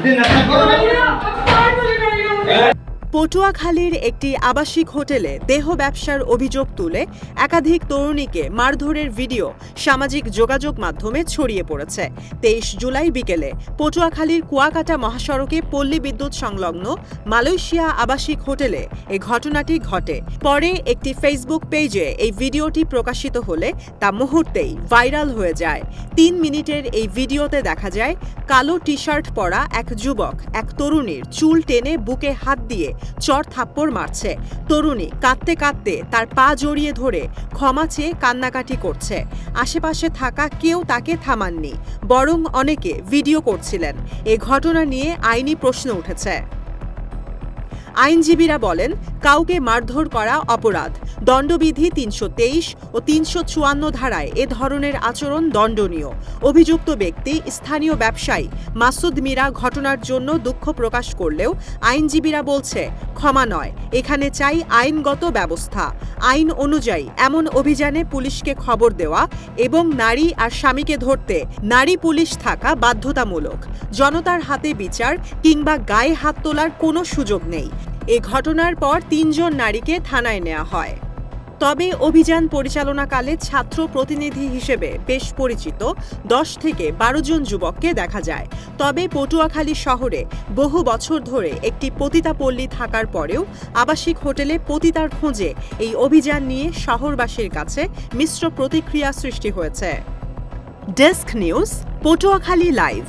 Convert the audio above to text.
అది నచ్చ পটুয়াখালীর একটি আবাসিক হোটেলে দেহ ব্যবসার অভিযোগ তুলে একাধিক তরুণীকে মারধরের ভিডিও সামাজিক যোগাযোগ মাধ্যমে ছড়িয়ে পড়েছে। তেইশ জুলাই বিকেলে পটুয়াখালীর কুয়াকাটা মহাসড়কে পল্লী বিদ্যুৎ সংলগ্ন মালয়েশিয়া আবাসিক হোটেলে এ ঘটনাটি ঘটে। পরে একটি ফেসবুক পেজে এই ভিডিওটি প্রকাশিত হলে তা মুহূর্তেই ভাইরাল হয়ে যায়। তিন মিনিটের এই ভিডিওতে দেখা যায়, কালো টি শার্ট পরা এক যুবক এক তরুণীর চুল টেনে বুকে হাত দিয়ে চর থাপ্পড় মারছে। তরুণী কাঁদতে কাঁদতে তার পা জড়িয়ে ধরে ক্ষমা চেয়ে কান্নাকাটি করছে। আশেপাশে থাকা কেউ তাকে থামাননি, বরং অনেকে ভিডিও করছিলেন। এ ঘটনা নিয়ে আইনি প্রশ্ন উঠেছে। আইনজীবীরা বলেন, কাউকে মারধর করা অপরাধ। দণ্ডবিধি তিনশো তেইশ ও তিনশো চুয়ান্ন ধারায় এ ধরনের আচরণ দণ্ডনীয়। অভিযুক্ত ব্যক্তি, স্থানীয় ব্যবসায়ী মাসুদ মিরা ঘটনার জন্য দুঃখ প্রকাশ করলেও আইনজীবীরা বলছে, ক্ষমা নয়, এখানে চাই আইনগত ব্যবস্থা। আইন অনুযায়ী এমন অভিযানে পুলিশকে খবর দেওয়া এবং নারী আর স্বামীকে ধরতে নারী পুলিশ থাকা বাধ্যতামূলক। জনতার হাতে বিচার কিংবা গায়ে হাত তোলার কোনো সুযোগ নেই। এ ঘটনার পর তিনজন নারীকে থানায় নেওয়া হয়। তবে অভিযান পরিচালনাকালে ছাত্র প্রতিনিধি হিসেবে বেশ পরিচিত দশ থেকে বারো জন যুবককে দেখা যায়। তবে পটুয়াখালী শহরে বহু বছর ধরে একটি পতিতাপল্লী থাকার পরেও আবাসিক হোটেলে পতিতার খোঁজে এই অভিযান নিয়ে শহরবাসীর কাছে মিশ্র প্রতিক্রিয়া সৃষ্টি হয়েছে। Desk news, Patuakhali live.